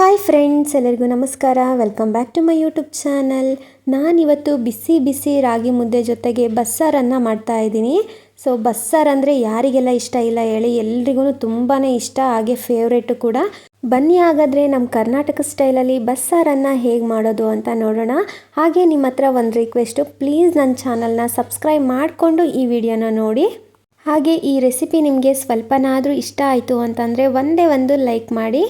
Hi friends, ಎಲ್ಲರಿಗೂ ನಮಸ್ಕಾರ. Welcome back to my YouTube channel. ನಾನಿವತ್ತು ಬಿಸಿ ಬಿಸಿ ರಾಗಿ ಮುದ್ದೆ ಜೊತೆಗೆ ಬಸ್ಸಾರನ್ನು ಮಾಡ್ತಾ ಇದ್ದೀನಿ. ಸೊ, ಬಸ್ಸಾರ್ ಅಂದರೆ ಯಾರಿಗೆಲ್ಲ ಇಷ್ಟ ಇಲ್ಲ ಹೇಳಿ ಎಲ್ರಿಗೂ ತುಂಬಾ ಇಷ್ಟ, ಹಾಗೆ ಫೇವ್ರೇಟು ಕೂಡ. ಬನ್ನಿ ಹಾಗಾದರೆ ನಮ್ಮ ಕರ್ನಾಟಕ ಸ್ಟೈಲಲ್ಲಿ ಬಸ್ಸಾರನ್ನು ಹೇಗೆ ಮಾಡೋದು ಅಂತ ನೋಡೋಣ. ಹಾಗೆ ನಿಮ್ಮ ಹತ್ರ ಒಂದು ರಿಕ್ವೆಸ್ಟು ಪ್ಲೀಸ್ ನನ್ನ ಚಾನಲ್ನ ಸಬ್ಸ್ಕ್ರೈಬ್ ಮಾಡಿಕೊಂಡು ಈ ವಿಡಿಯೋನ ನೋಡಿ. ಹಾಗೆ ಈ ರೆಸಿಪಿ ನಿಮಗೆ ಸ್ವಲ್ಪನಾದರೂ ಇಷ್ಟ ಆಯಿತು ಅಂತಂದರೆ ಒಂದೇ ಒಂದು ಲೈಕ್ ಮಾಡಿ.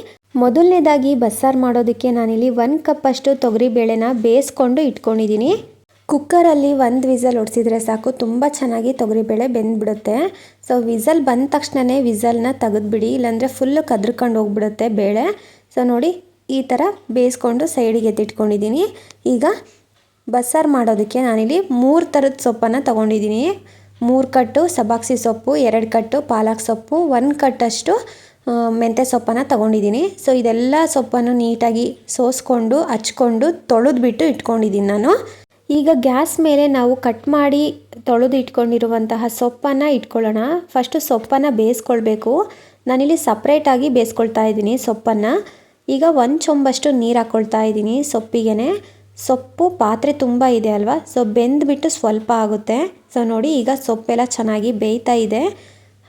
ಮೊದಲನೇದಾಗಿ ಬಸ್ಸಾರು ಮಾಡೋದಕ್ಕೆ ನಾನಿಲ್ಲಿ ಒಂದು ಕಪ್ಪಷ್ಟು ತೊಗರಿಬೇಳೆನ ಬೇಯಿಸ್ಕೊಂಡು ಇಟ್ಕೊಂಡಿದ್ದೀನಿ ಕುಕ್ಕರಲ್ಲಿ ಒಂದು ವಿಸಲ್ ಹೊಡ್ಸಿದ್ರೆ ಸಾಕು, ತುಂಬ ಚೆನ್ನಾಗಿ ತೊಗರಿಬೇಳೆ ಬೆಂದ್ಬಿಡುತ್ತೆ. ಸೊ ವಿಸಲ್ ಬಂದ ತಕ್ಷಣವೇ ವಿಸಲ್ನ ತೆಗೆದ್ಬಿಡಿ, ಇಲ್ಲಾಂದರೆ ಫುಲ್ಲು ಕದ್ರಕೊಂಡು ಹೋಗ್ಬಿಡುತ್ತೆ ಬೇಳೆ. ಸೊ ನೋಡಿ, ಈ ಥರ ಬೇಯಿಸ್ಕೊಂಡು ಸೈಡಿಗೆ ಎತ್ತಿಟ್ಕೊಂಡಿದ್ದೀನಿ ಈಗ ಬಸ್ಸಾರು ಮಾಡೋದಕ್ಕೆ ನಾನಿಲ್ಲಿ ಮೂರು ಥರದ ಸೊಪ್ಪನ್ನು ತೊಗೊಂಡಿದ್ದೀನಿ ಮೂರು ಕಟ್ಟು ಸಬಾಕ್ಸಿ ಸೊಪ್ಪು, ಎರಡು ಕಟ್ಟು ಪಾಲಕ್ ಸೊಪ್ಪು, ಒಂದು ಕಟ್ಟಷ್ಟು ಮೆಂತ್ಯ ಸೊಪ್ಪನ್ನು ತೊಗೊಂಡಿದ್ದೀನಿ. ಸೊ ಇದೆಲ್ಲ ಸೊಪ್ಪನ್ನು ನೀಟಾಗಿ ಸೋಸ್ಕೊಂಡು, ಹಚ್ಕೊಂಡು, ತೊಳೆದ್ಬಿಟ್ಟು ಇಟ್ಕೊಂಡಿದ್ದೀನಿ ನಾನು. ಈಗ ಗ್ಯಾಸ್ ಮೇಲೆ ನಾವು ಕಟ್ ಮಾಡಿ ತೊಳೆದು ಇಟ್ಕೊಂಡಿರುವಂತಹ ಸೊಪ್ಪನ್ನು ಇಟ್ಕೊಳ್ಳೋಣ. ಫಸ್ಟು ಸೊಪ್ಪನ್ನು ಬೇಯಿಸ್ಕೊಳ್ಬೇಕು. ನಾನಿಲ್ಲಿ ಸಪ್ರೇಟಾಗಿ ಬೇಯಿಸ್ಕೊಳ್ತಾ ಇದ್ದೀನಿ ಸೊಪ್ಪನ್ನು. ಈಗ ಒಂದು ಚೊಂಬಷ್ಟು ನೀರು ಹಾಕ್ಕೊಳ್ತಾ ಇದ್ದೀನಿ ಸೊಪ್ಪಿಗೆ ಸೊಪ್ಪು ಪಾತ್ರೆ ತುಂಬ ಇದೆ ಅಲ್ವಾ? ಸೊ ಬೆಂದ್ಬಿಟ್ಟು ಸ್ವಲ್ಪ ಆಗುತ್ತೆ. ಸೊ ನೋಡಿ, ಈಗ ಸೊಪ್ಪೆಲ್ಲ ಚೆನ್ನಾಗಿ ಬೇಯ್ತಾ ಇದೆ.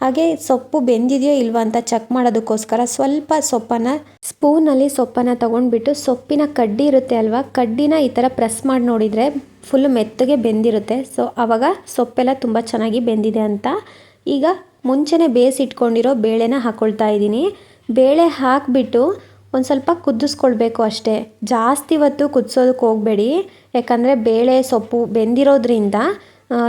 ಹಾಗೆ ಸೊಪ್ಪು ಬೆಂದಿದೆಯೋ ಇಲ್ವಾ ಅಂತ ಚೆಕ್ ಮಾಡೋದಕ್ಕೋಸ್ಕರ ಸ್ವಲ್ಪ ಸೊಪ್ಪನ್ನು ಸ್ಪೂನಲ್ಲಿ ಸೊಪ್ಪನ್ನು ತೊಗೊಂಡ್ಬಿಟ್ಟು ಸೊಪ್ಪಿನ ಕಡ್ಡಿ ಇರುತ್ತೆ ಅಲ್ವಾ? ಕಡ್ಡಿನ ಈ ಥರ ಪ್ರೆಸ್ ಮಾಡಿ ನೋಡಿದರೆ ಫುಲ್ ಮೆತ್ತಗೆ ಬೆಂದಿರುತ್ತೆ. ಸೊ ಆವಾಗ ಸೊಪ್ಪೆಲ್ಲ ತುಂಬ ಚೆನ್ನಾಗಿ ಬೆಂದಿದೆ ಅಂತ. ಈಗ ಮುಂಚೆನೇ ಬೇಯಿಸಿಟ್ಕೊಂಡಿರೋ ಬೇಳೆನ ಹಾಕ್ಕೊಳ್ತಾ ಇದ್ದೀನಿ. ಬೇಳೆ ಹಾಕಿಬಿಟ್ಟು ಒಂದು ಸ್ವಲ್ಪ ಕುದಿಸ್ಕೊಳ್ಬೇಕು ಅಷ್ಟೇ. ಜಾಸ್ತಿ ಹೊತ್ತು ಕುದಿಸೋದಕ್ಕೆ ಹೋಗಬೇಡಿ. ಯಾಕಂದರೆ ಬೇಳೆ ಸೊಪ್ಪು ಬೆಂದಿರೋದ್ರಿಂದ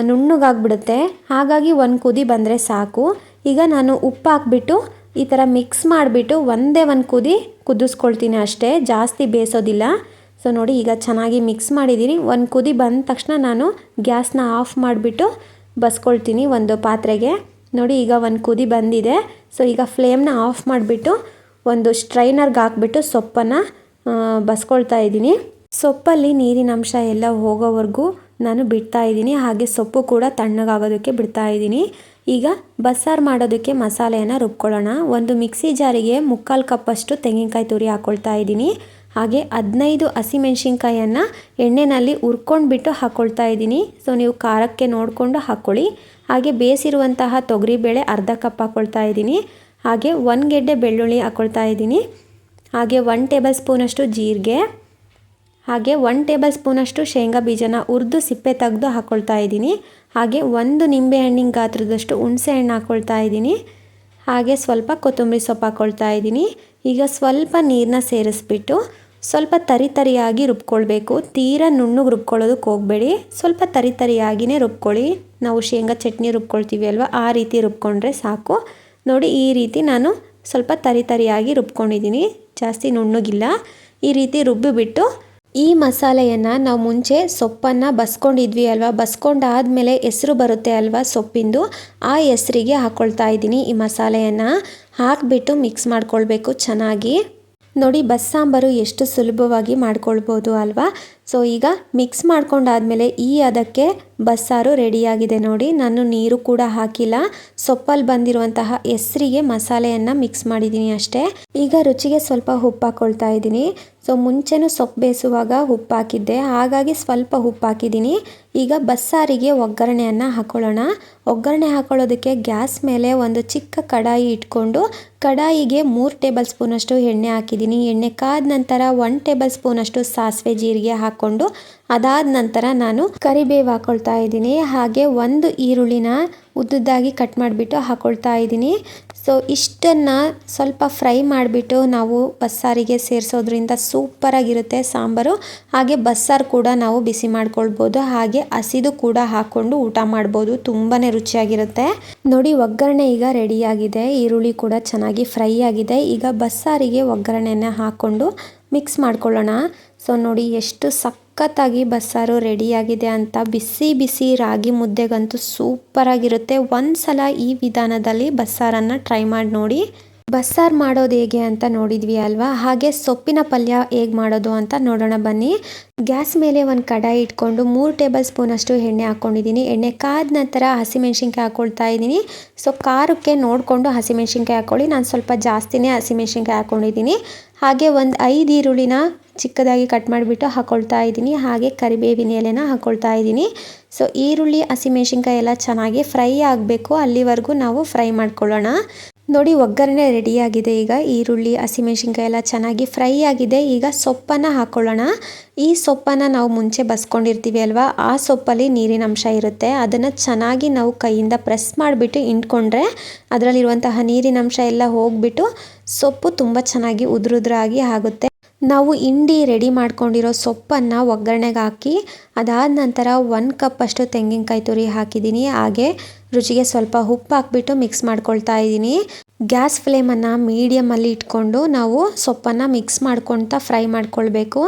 ನುಣ್ಣಗಾಗ್ಬಿಡುತ್ತೆ. ಹಾಗಾಗಿ ಒಂದು ಕುದಿ ಬಂದರೆ ಸಾಕು. ಈಗ ನಾನು ಉಪ್ಪು ಹಾಕ್ಬಿಟ್ಟು ಈ ಥರ ಮಿಕ್ಸ್ ಮಾಡಿಬಿಟ್ಟು ಒಂದೇ ಒಂದು ಕುದಿ ಕುದಿಸ್ಕೊಳ್ತೀನಿ ಅಷ್ಟೇ. ಜಾಸ್ತಿ ಬೇಯಿಸೋದಿಲ್ಲ ಸೊ ನೋಡಿ ಈಗ ಚೆನ್ನಾಗಿ ಮಿಕ್ಸ್ ಮಾಡಿದ್ದೀನಿ ಒಂದು ಕುದಿ ಬಂದ ತಕ್ಷಣ ನಾನು ಗ್ಯಾಸ್ನ ಆಫ್ ಮಾಡಿಬಿಟ್ಟು ಬಸ್ಕೊಳ್ತೀನಿ ಒಂದು ಪಾತ್ರೆಗೆ. ನೋಡಿ ಈಗ ಒಂದು ಕುದಿ ಬಂದಿದೆ. ಸೊ ಈಗ ಫ್ಲೇಮ್ನ ಆಫ್ ಮಾಡಿಬಿಟ್ಟು ಒಂದು ಸ್ಟ್ರೈನರ್ಗೆ ಹಾಕ್ಬಿಟ್ಟು ಸೊಪ್ಪನ್ನು ಬಸ್ಕೊಳ್ತಾ ಇದ್ದೀನಿ. ಸೊಪ್ಪಲ್ಲಿ ನೀರಿನ ಅಂಶ ಎಲ್ಲ ಹೋಗೋವರೆಗೂ ನಾನು ಬಿಡ್ತಾ ಇದ್ದೀನಿ. ಹಾಗೆ ಸೊಪ್ಪು ಕೂಡ ತಣ್ಣಗಾಗೋದಕ್ಕೆ ಬಿಡ್ತಾ ಇದ್ದೀನಿ. ಈಗ ಬಸ್ಸಾರು ಮಾಡೋದಕ್ಕೆ ಮಸಾಲೆಯನ್ನು ರುಬ್ಕೊಳ್ಳೋಣ. ಒಂದು ಮಿಕ್ಸಿ ಜಾರಿಗೆ ಮುಕ್ಕಾಲು ಕಪ್ಪಷ್ಟು ತೆಂಗಿನಕಾಯಿ ತುರಿ ಹಾಕ್ಕೊಳ್ತಾ ಇದ್ದೀನಿ. ಹಾಗೆ ಹದಿನೈದು ಹಸಿಮೆಣ್ಸಿನ್ಕಾಯನ್ನು ಎಣ್ಣೆಯಲ್ಲಿ ಹುರ್ಕೊಂಡ್ಬಿಟ್ಟು ಹಾಕ್ಕೊಳ್ತಾ ಇದ್ದೀನಿ. ಸೊ ನೀವು ಖಾರಕ್ಕೆ ನೋಡಿಕೊಂಡು ಹಾಕ್ಕೊಳ್ಳಿ ಹಾಗೆ ಬೇಯಿಸಿರುವಂತಹ ತೊಗರಿಬೇಳೆ ಅರ್ಧ ಕಪ್ ಹಾಕ್ಕೊಳ್ತಾ ಇದ್ದೀನಿ. ಹಾಗೆ ಒಂದು ಗೆಡ್ಡೆ ಬೆಳ್ಳುಳ್ಳಿ ಹಾಕ್ಕೊಳ್ತಾ ಇದ್ದೀನಿ. ಹಾಗೆ ಒನ್ ಟೇಬಲ್ ಸ್ಪೂನಷ್ಟು ಜೀರಿಗೆ. ಹಾಗೆ ಒನ್ ಟೇಬಲ್ ಸ್ಪೂನಷ್ಟು ಶೇಂಗಾ ಬೀಜನ ಹುರಿದು ಸಿಪ್ಪೆ ತೆಗೆದು ಹಾಕ್ಕೊಳ್ತಾ ಇದ್ದೀನಿ. ಹಾಗೆ ಒಂದು ನಿಂಬೆ ಹಣ್ಣಿನ ಗಾತ್ರದಷ್ಟು ಹುಣಸೆ ಹಣ್ಣು ಹಾಕ್ಕೊಳ್ತಾ ಇದ್ದೀನಿ. ಹಾಗೆ ಸ್ವಲ್ಪ ಕೊತ್ತಂಬರಿ ಸೊಪ್ಪು ಹಾಕ್ಕೊಳ್ತಾ ಇದ್ದೀನಿ. ಈಗ ಸ್ವಲ್ಪ ನೀರನ್ನ ಸೇರಿಸ್ಬಿಟ್ಟು ಸ್ವಲ್ಪ ತರಿತರಿಯಾಗಿ ರುಬ್ಕೊಳ್ಬೇಕು. ತೀರಾ ನುಣ್ಣಗೆ ರುಬ್ಕೊಳ್ಳೋದಕ್ಕೆ ಹೋಗಬೇಡಿ. ಸ್ವಲ್ಪ ತರಿ ತರಿಯಾಗಿಯೇ ರುಬ್ಕೊಳ್ಳಿ. ನಾವು ಶೇಂಗಾ ಚಟ್ನಿ ರುಬ್ಕೊಳ್ತೀವಿ ಅಲ್ವಾ? ಆ ರೀತಿ ರುಬ್ಕೊಂಡ್ರೆ ಸಾಕು. ನೋಡಿ ಈ ರೀತಿ ನಾನು ಸ್ವಲ್ಪ ತರಿತರಿಯಾಗಿ ರುಬ್ಕೊಂಡಿದ್ದೀನಿ. ಜಾಸ್ತಿ ನುಣ್ಣಗಿಲ್ಲ. ಈ ರೀತಿ ರುಬ್ಬಿಬಿಟ್ಟು ಈ ಮಸಾಲೆಯನ್ನು ನಾವು ಮುಂಚೆ ಸೊಪ್ಪನ್ನು ಬಸ್ಕೊಂಡಿದ್ವಿ ಅಲ್ವಾ? ಬಸ್ಕೊಂಡಾದಮೇಲೆ ಹೆಸರು ಬರುತ್ತೆ ಅಲ್ವಾ ಸೊಪ್ಪಿಂದು? ಆ ಹೆಸರಿಗೆ ಹಾಕ್ಕೊಳ್ತಾ ಇದ್ದೀನಿ ಈ ಮಸಾಲೆಯನ್ನು. ಹಾಕಿಬಿಟ್ಟು ಮಿಕ್ಸ್ ಮಾಡ್ಕೊಳ್ಬೇಕು ಚೆನ್ನಾಗಿ. ನೋಡಿ, ಬಸ್ಸಾಂಬಾರು ಎಷ್ಟು ಸುಲಭವಾಗಿ ಮಾಡ್ಕೊಳ್ಬೋದು ಅಲ್ವಾ? ಸೊ ಈಗ ಮಿಕ್ಸ್ ಮಾಡ್ಕೊಂಡಾದ್ಮೇಲೆ ಈ ಅದಕ್ಕೆ ಬಸ್ಸಾರು ರೆಡಿಯಾಗಿದೆ ನೋಡಿ. ನಾನು ನೀರು ಕೂಡ ಹಾಕಿಲ್ಲ. ಸೊಪ್ಪಲ್ಲಿ ಬಂದಿರುವಂತಹ ಹೆಸರಿಗೆ ಮಸಾಲೆಯನ್ನು ಮಿಕ್ಸ್ ಮಾಡಿದ್ದೀನಿ ಅಷ್ಟೇ. ಈಗ ರುಚಿಗೆ ಸ್ವಲ್ಪ ಉಪ್ಪು ಹಾಕ್ಕೊಳ್ತಾ ಇದ್ದೀನಿ. ಸೊ ಮುಂಚೆನೂ ಸೊಪ್ಪು ಬೇಯಿಸುವಾಗ ಉಪ್ಪು ಹಾಕಿದ್ದೆ ಹಾಗಾಗಿ ಸ್ವಲ್ಪ ಉಪ್ಪು ಹಾಕಿದ್ದೀನಿ ಈಗ ಬಸ್ಸಾರಿಗೆ ಒಗ್ಗರಣೆಯನ್ನು ಹಾಕೊಳ್ಳೋಣ. ಒಗ್ಗರಣೆ ಹಾಕೊಳ್ಳೋದಕ್ಕೆ ಗ್ಯಾಸ್ ಮೇಲೆ ಒಂದು ಚಿಕ್ಕ ಕಡಾಯಿ ಇಟ್ಕೊಂಡು ಕಡಾಯಿಗೆ ಮೂರು ಟೇಬಲ್ ಸ್ಪೂನಷ್ಟು ಎಣ್ಣೆ ಹಾಕಿದ್ದೀನಿ. ಎಣ್ಣೆ ಕಾದ ನಂತರ ಒನ್ ಟೇಬಲ್ ಸ್ಪೂನಷ್ಟು ಸಾಸಿವೆ ಜೀರಿಗೆ ಹಾಕ್ಕೊಂಡು ಅದಾದ ನಂತರ ನಾನು ಕರಿಬೇವು ಹಾಕೊಳ್ತಾ ಇದ್ದೀನಿ. ಹಾಗೆ ಒಂದು ಈರುಳ್ಳಿನ ಉದ್ದುದ್ದಾಗಿ ಕಟ್ ಮಾಡಿಬಿಟ್ಟು ಹಾಕೊಳ್ತಾ ಇದ್ದೀನಿ. ಸೊ ಇಷ್ಟನ್ನು ಸ್ವಲ್ಪ ಫ್ರೈ ಮಾಡಿಬಿಟ್ಟು ನಾವು ಬಸ್ಸಾರಿಗೆ ಸೇರಿಸೋದ್ರಿಂದ ಸೂಪರಾಗಿರುತ್ತೆ ಸಾಂಬಾರು. ಹಾಗೆ ಬಸ್ಸಾರು ಕೂಡ ನಾವು ಬಿಸಿ ಮಾಡ್ಕೊಳ್ಬೋದು. ಹಾಗೆ ಹಸಿದು ಕೂಡ ಹಾಕ್ಕೊಂಡು ಊಟ ಮಾಡ್ಬೋದು. ತುಂಬಾ ರುಚಿಯಾಗಿರುತ್ತೆ. ನೋಡಿ, ಒಗ್ಗರಣೆ ಈಗ ರೆಡಿಯಾಗಿದೆ. ಈರುಳ್ಳಿ ಕೂಡ ಚೆನ್ನಾಗಿ ಫ್ರೈ ಆಗಿದೆ. ಈಗ ಬಸ್ಸಾರಿಗೆ ಒಗ್ಗರಣೆನ ಹಾಕ್ಕೊಂಡು ಮಿಕ್ಸ್ ಮಾಡ್ಕೊಳ್ಳೋಣ. ಸೊ ನೋಡಿ, ಎಷ್ಟು ಸಖತ್ತಾಗಿ ಬಸ್ಸಾರು ರೆಡಿಯಾಗಿದೆ ಅಂತ ಬಿಸಿ ಬಿಸಿ ರಾಗಿ ಮುದ್ದೆಗಂತೂ ಸೂಪರಾಗಿರುತ್ತೆ. ಒಂದು ಸಲ ಈ ವಿಧಾನದಲ್ಲಿ ಬಸ್ಸಾರನ್ನು ಟ್ರೈ ಮಾಡಿ ನೋಡಿ. ಬಸ್ಸಾರು ಮಾಡೋದು ಹೇಗೆ ಅಂತ ನೋಡಿದ್ವಿ ಅಲ್ವಾ? ಹಾಗೆ ಸೊಪ್ಪಿನ ಪಲ್ಯ ಹೇಗೆ ಮಾಡೋದು ಅಂತ ನೋಡೋಣ ಬನ್ನಿ. ಗ್ಯಾಸ್ ಮೇಲೆ ಒಂದು ಕಡಾಯಿ ಇಟ್ಕೊಂಡು ಮೂರು ಟೇಬಲ್ ಸ್ಪೂನಷ್ಟು ಎಣ್ಣೆ ಹಾಕ್ಕೊಂಡಿದ್ದೀನಿ ಎಣ್ಣೆ ಕಾದ ನಂತರ ಹಸಿಮೆಣ್ಸಿನ್ಕಾಯಿ ಹಾಕ್ಕೊಳ್ತಾ ಇದ್ದೀನಿ. ಸೊ ಖಾರಕ್ಕೆ ನೋಡಿಕೊಂಡು ಹಸಿಮೆಣ್ಸಿನ್ಕಾಯಿ ಹಾಕ್ಕೊಳ್ಳಿ ನಾನು ಸ್ವಲ್ಪ ಜಾಸ್ತಿನೇ ಹಸಿಮೆಣ್ಸಿನ್ಕಾಯಿ ಹಾಕ್ಕೊಂಡಿದ್ದೀನಿ ಹಾಗೆ ಒಂದು ಐದು ಈರುಳ್ಳಿನ ಚಿಕ್ಕದಾಗಿ ಕಟ್ ಮಾಡಿಬಿಟ್ಟು ಹಾಕ್ಕೊಳ್ತಾ ಇದ್ದೀನಿ. ಹಾಗೆ ಕರಿಬೇವಿನ ಎಲೆನ ಹಾಕ್ಕೊಳ್ತಾ ಇದ್ದೀನಿ. ಸೊ ಈರುಳ್ಳಿ, ಹಸಿಮೆಣ್ಸಿನ್ಕಾಯಿ ಎಲ್ಲ ಚೆನ್ನಾಗಿ ಫ್ರೈ ಆಗಬೇಕು. ಅಲ್ಲಿವರೆಗೂ ನಾವು ಫ್ರೈ ಮಾಡ್ಕೊಳ್ಳೋಣ. ನೋಡಿ, ಒಗ್ಗರಣೆ ರೆಡಿಯಾಗಿದೆ. ಈಗ ಈರುಳ್ಳಿ, ಹಸಿಮೆಣಸಿನ್ಕಾಯಿ ಎಲ್ಲ ಚೆನ್ನಾಗಿ ಫ್ರೈ ಆಗಿದೆ. ಈಗ ಸೊಪ್ಪನ್ನು ಹಾಕ್ಕೊಳ್ಳೋಣ ಈ ಸೊಪ್ಪನ್ನು ನಾವು ಮುಂಚೆ ಬಸ್ಕೊಂಡಿರ್ತೀವಿ ಅಲ್ವಾ? ಆ ಸೊಪ್ಪಲ್ಲಿ ನೀರಿನ ಅಂಶ ಇರುತ್ತೆ. ಅದನ್ನು ಚೆನ್ನಾಗಿ ನಾವು ಕೈಯಿಂದ ಪ್ರೆಸ್ ಮಾಡಿಬಿಟ್ಟು ಇಂಟ್ಕೊಂಡ್ರೆ ಅದರಲ್ಲಿರುವಂತಹ ನೀರಿನ ಅಂಶ ಎಲ್ಲ ಹೋಗ್ಬಿಟ್ಟು ಸೊಪ್ಪು ತುಂಬ ಚೆನ್ನಾಗಿ ಉದುರುದ್ರಾಗಿ ಆಗುತ್ತೆ. ನಾವು ಇಂಡಿ ರೆಡಿ ಮಾಡ್ಕೊಂಡಿರೋ ಸೊಪ್ಪನ್ನು ಒಗ್ಗರಣೆಗೆ ಹಾಕಿ, ಅದಾದ ನಂತರ ಒಂದು ಕಪ್ಪಷ್ಟು ತೆಂಗಿನಕಾಯಿ ತುರಿ ಹಾಕಿದ್ದೀನಿ. ಹಾಗೆ ರುಚಿಗೆ ಸ್ವಲ್ಪ ಉಪ್ಪು ಹಾಕ್ಬಿಟ್ಟು ಮಿಕ್ಸ್ ಮಾಡ್ಕೊಳ್ತಾ ಇದ್ದೀನಿ. ಗ್ಯಾಸ್ ಫ್ಲೇಮನ್ನು ಮೀಡಿಯಮಲ್ಲಿ ಇಟ್ಕೊಂಡು ನಾವು ಸೊಪ್ಪನ್ನು ಮಿಕ್ಸ್ ಮಾಡ್ಕೊಳ್ತಾ ಫ್ರೈ ಮಾಡ್ಕೊಳ್ಬೇಕು.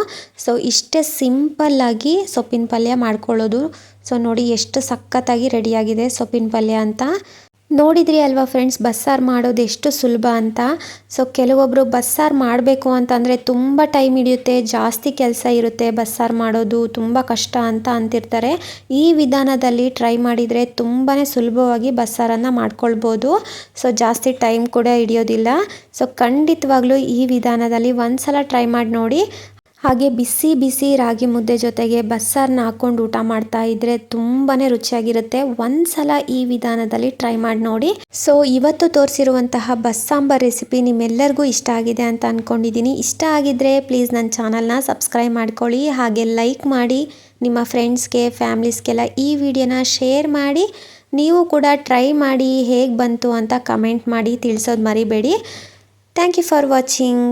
ಸೊ ಇಷ್ಟೇ ಸಿಂಪಲ್ಲಾಗಿ ಸೊಪ್ಪಿನ ಪಲ್ಯ ಮಾಡ್ಕೊಳ್ಳೋದು. ಸೊ ನೋಡಿ ಎಷ್ಟು ಸಖತ್ತಾಗಿ ರೆಡಿಯಾಗಿದೆ ಸೊಪ್ಪಿನ ಪಲ್ಯ ಅಂತ. ನೋಡಿದ್ರಿ ಅಲ್ವಾ ಫ್ರೆಂಡ್ಸ್ ಬಸ್ಸಾರು ಮಾಡೋದು ಎಷ್ಟು ಸುಲಭ ಅಂತ? ಸೊ ಕೆಲವೊಬ್ಬರು ಬಸ್ಸಾರು ಮಾಡಬೇಕು ಅಂತಂದರೆ ತುಂಬ ಟೈಮ್ ಹಿಡಿಯುತ್ತೆ, ಜಾಸ್ತಿ ಕೆಲಸ ಇರುತ್ತೆ ಬಸ್ಸಾರು ಮಾಡೋದು, ತುಂಬ ಕಷ್ಟ ಅಂತ ಅಂತಿರ್ತಾರೆ. ಈ ವಿಧಾನದಲ್ಲಿ ಟ್ರೈ ಮಾಡಿದರೆ ತುಂಬಾ ಸುಲಭವಾಗಿ ಬಸ್ಸಾರನ್ನು ಮಾಡ್ಕೊಳ್ಬೋದು. ಸೊ ಜಾಸ್ತಿ ಟೈಮ್ ಕೂಡ ಹಿಡಿಯೋದಿಲ್ಲ. ಸೊ ಖಂಡಿತವಾಗ್ಲೂ ಈ ವಿಧಾನದಲ್ಲಿ ಒಂದು ಸಲ ಟ್ರೈ ಮಾಡಿ ನೋಡಿ. ಹಾಗೆ ಬಿಸಿ ಬಿಸಿ ರಾಗಿ ಮುದ್ದೆ ಜೊತೆಗೆ ಬಸ್ಸಾರನ್ನ ಹಾಕ್ಕೊಂಡು ಊಟ ಮಾಡ್ತಾ ಇದ್ರೆ ತುಂಬಾ ರುಚಿಯಾಗಿರುತ್ತೆ. ಒಂದ್ಸಲ ಈ ವಿಧಾನದಲ್ಲಿ ಟ್ರೈ ಮಾಡಿ ನೋಡಿ. ಸೊ ಇವತ್ತು ತೋರಿಸಿರುವಂತಹ ಬಸ್ಸಾಂಬಾರ್ ರೆಸಿಪಿ ನಿಮ್ಮೆಲ್ಲರಿಗೂ ಇಷ್ಟ ಆಗಿದೆ ಅಂತ ಅಂದ್ಕೊಂಡಿದ್ದೀನಿ ಇಷ್ಟ ಆಗಿದ್ರೆ ಪ್ಲೀಸ್ ನನ್ನ ಚಾನಲ್ನ ಸಬ್ಸ್ಕ್ರೈಬ್ ಮಾಡ್ಕೊಳ್ಳಿ. ಹಾಗೆ ಲೈಕ್ ಮಾಡಿ. ನಿಮ್ಮ ಫ್ರೆಂಡ್ಸ್ಗೆ ಫ್ಯಾಮ್ಲೀಸ್ಗೆಲ್ಲ ಈ ವಿಡಿಯೋನ ಶೇರ್ ಮಾಡಿ. ನೀವು ಕೂಡ ಟ್ರೈ ಮಾಡಿ ಹೇಗೆ ಬಂತು ಅಂತ ಕಮೆಂಟ್ ಮಾಡಿ ತಿಳಿಸೋದು ಮರಿಬೇಡಿ. Thank you for watching